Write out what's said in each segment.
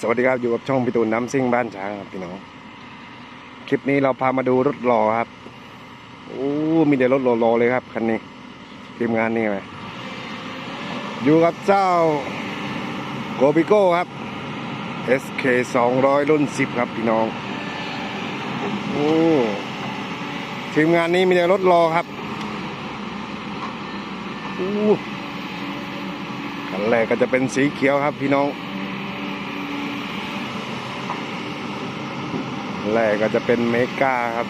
สวัสดีครับอยู่กับช่องพี่ตูนน้ำซิ่งบ้านช้างครับพี่น้องคลิปนี้เราพามาดูรถหล่อครับโอ้มีแต่รถหล่อๆเลยครับคันนี้ทีมงานนี่ไหมอยู่กับเจ้าโกบิโก้ครับ SK 200รุ่น 10 ครับพี่น้องโอ้ทีมงานนี้มีแต่รถรอครับโอ้คันแรกก็จะเป็นสีเขียวครับพี่น้อง แรกก็จะเป็นเมกาครับ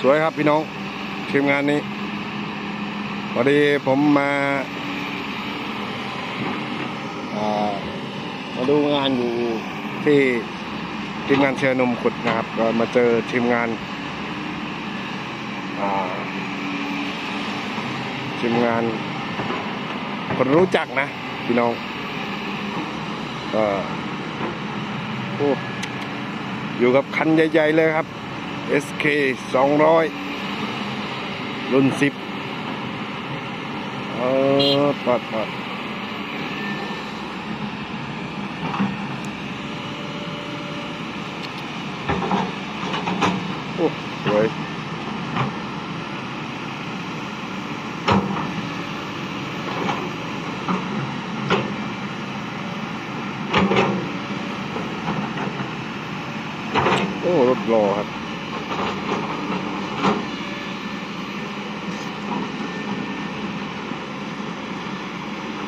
สวยครับพี่น้องทีมงานนี้พอดีผมมาามาดูงานอยู่ที่ทีมงานเชียร์นมขุดนะครับ ก็มาเจอทีมงานาทีมงาน คนรู้จักนะ พี่น้องก็ โอ้อยู่กับคันใหญ่ ๆ เลยครับ SK 200 รุ่น 10 เออปัดปัดโอ้สวย โอ้รอครับ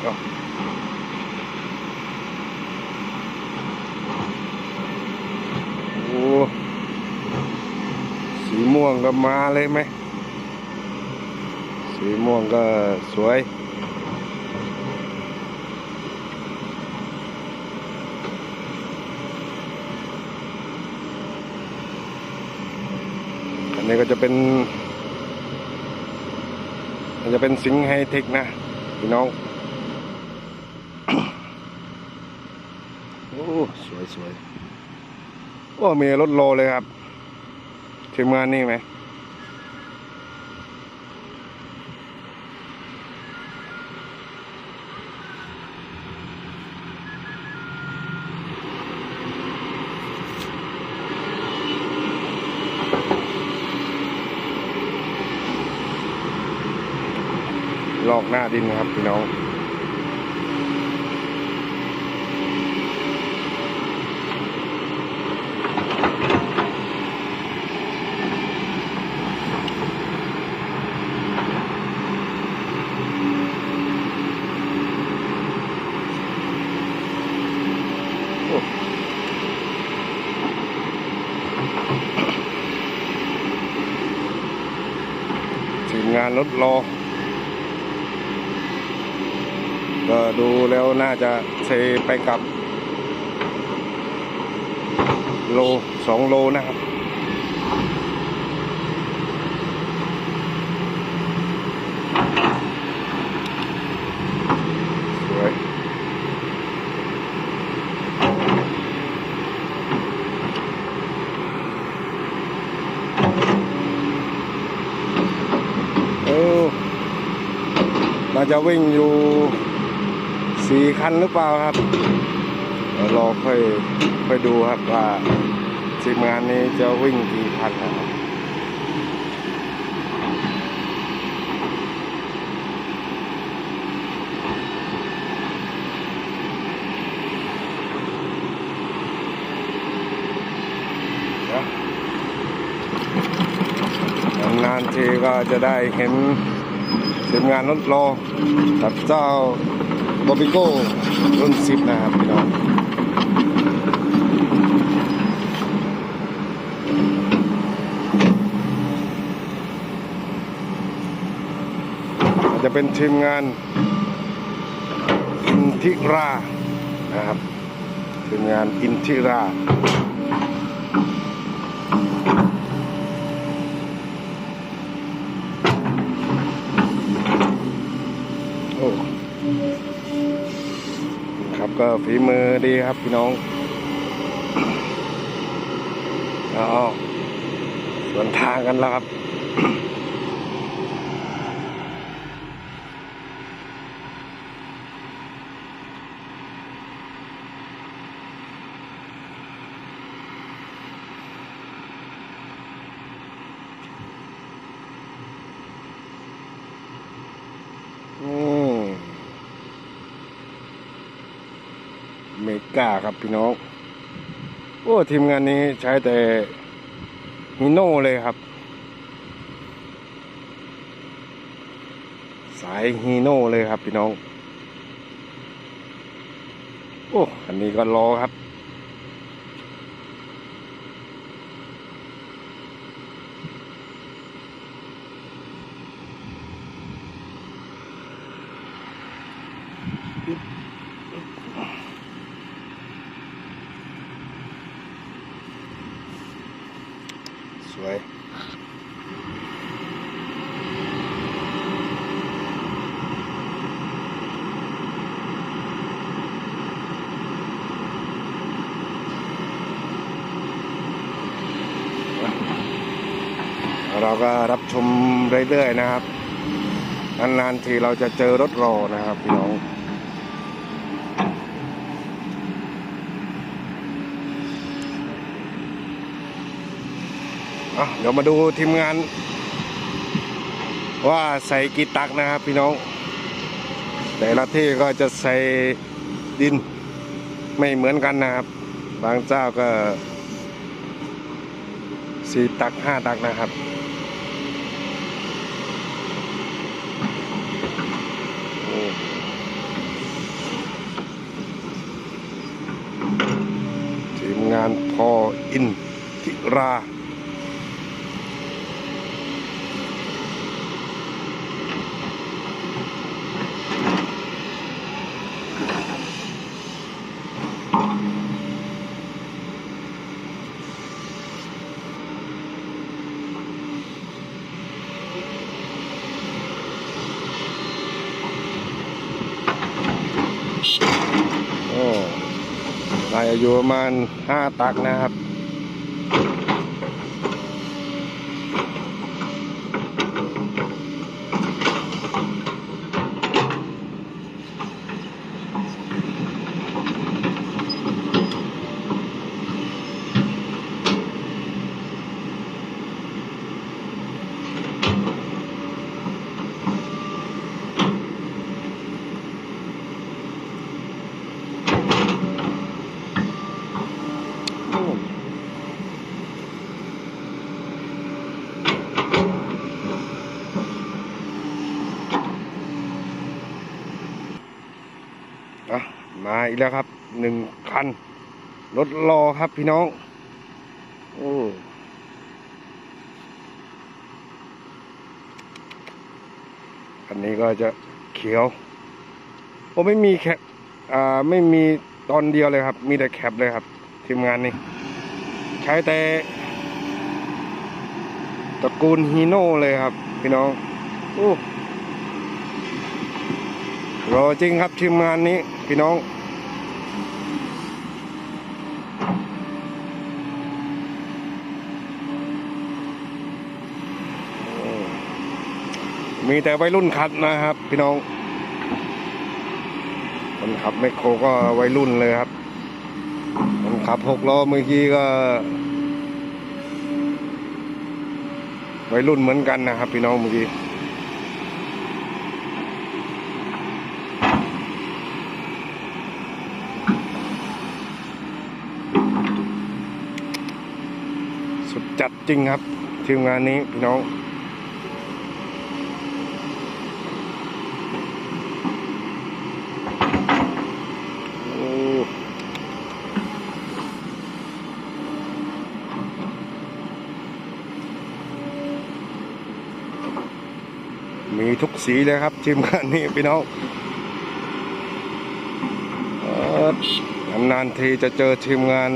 ก็โอ้สีม่วงก็มาเลยไหม สีม่วงก็สวย นนี้ก็จะเป็นมันจะเป็นสิงไฮเทคนะพี่น้องโอ้สวยสวยโอ้มีรถโลเลยครับทีมงานนี่ไหม ลอกหน้าดินนะครับพี่น้องโอ้ทีมงานรถรอ ก็ ดูแล้วน่าจะเซไปกับโลสองโลนะครับเออน่าจะวิ่งอยู่ สี่คันหรือเปล่าครับเดี๋ยวรอค่อยค่อยดูครับว่าทีมงานนี้จะวิ่งกี่คันนะครับนานทีก็จะได้เห็นทีมงานรถรอกับเจ้า บอบิโก้รุ่นสิบนะครับพี่น้องจะเป็นทีมงานอินทิรานะครับทีมงานอินทิรา ครับก็ฝีมือดีครับพี่น้องเอาสวนทางกันแล้วครับ โเมกาครับพี่น้องโอ้ทีมงานนี้ใช้แต่ฮิโน่เลยครับ สายฮีโน่เลยครับพี่น้อง โอ้อันนี้ก็รอครับ เราก็รับชมเรื่อยๆนะครับ นานๆทีเราจะเจอรถรอนะครับพี่น้อง เดี๋ยวมาดูทีมงาน ว่าใส่กี่ตักนะครับพี่น้อง แต่ละที่ก็จะใส่ดินไม่เหมือนกันนะครับ บางเจ้าก็สี่ตักห้าตักนะครับทีมงานพออินทิรา อยู่ประมาณห้าตักนะครับ มาอีกแล้วครับหนึ่งคันรถรอครับพี่น้อง โอ้คันนี้ก็จะเขียวโอ้ไม่มีแคปอ่าไม่มีตอนเดียวเลยครับ มีแต่แคปเลยครับ ทีมงานนี้ใช้แต่ตระกูลฮีโน่เลยครับ พี่น้องโอ้รอจริงครับทีมงานนี้ พี่น้อง มีแต่วัยรุ่นขับนะครับ พี่น้อง คนขับแมคโครก็วัยรุ่นเลยครับ คนขับหกล้อเมื่อกี้ก็ วัยรุ่นเหมือนกันนะครับ พี่น้องเมื่อกี้สุดจัดจริงครับทีมงานนี้พี่น้อง ทุกสีเลยครับทีมงานนี้พี่น้องนานทีจะเจอทีมงาน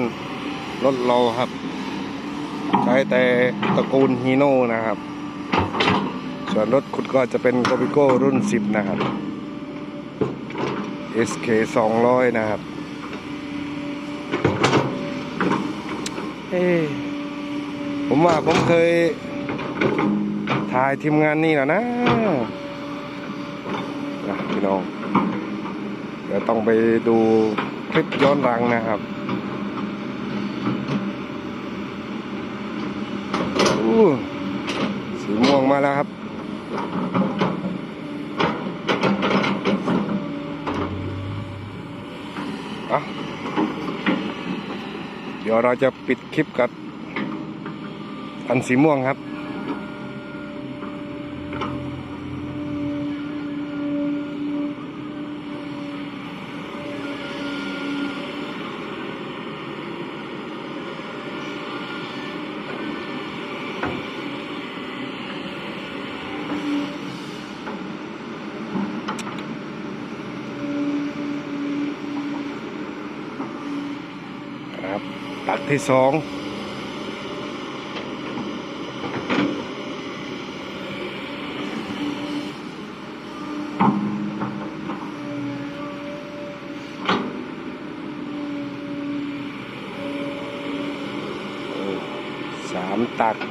รถเราครับ ใช้แต่ตระกูลฮีโน่นะครับ ส่วนรถขุดก็จะเป็นโกบิโก้รุ่น 10 นะครับ SK 200 นะครับ เอ้ผมว่าผมเคย ถ่ายทีมงานนี่แล้วนะนะพี่น้อง เดี๋ยวต้องไปดูคลิปย้อนหลังนะครับอู้สีม่วงมาแล้วครับอะดี๋ยวเราจะปิดคลิปกับอันสีม่วงครับ ตัดที่สองสามตัก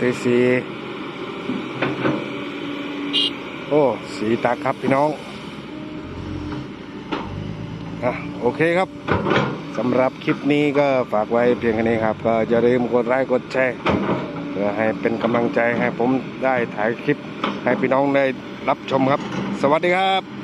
ตีสีโอ้ สีตักครับพี่น้องอะโอเคครับสำหรับคลิปนี้ก็ฝากไว้เพียงแค่นี้ครับ ก็อย่าลืมกดไลค์กดแชร์เพื่อให้เป็นกำลังใจให้ผมได้ถ่ายคลิปให้พี่น้องได้รับชมครับ สวัสดีครับ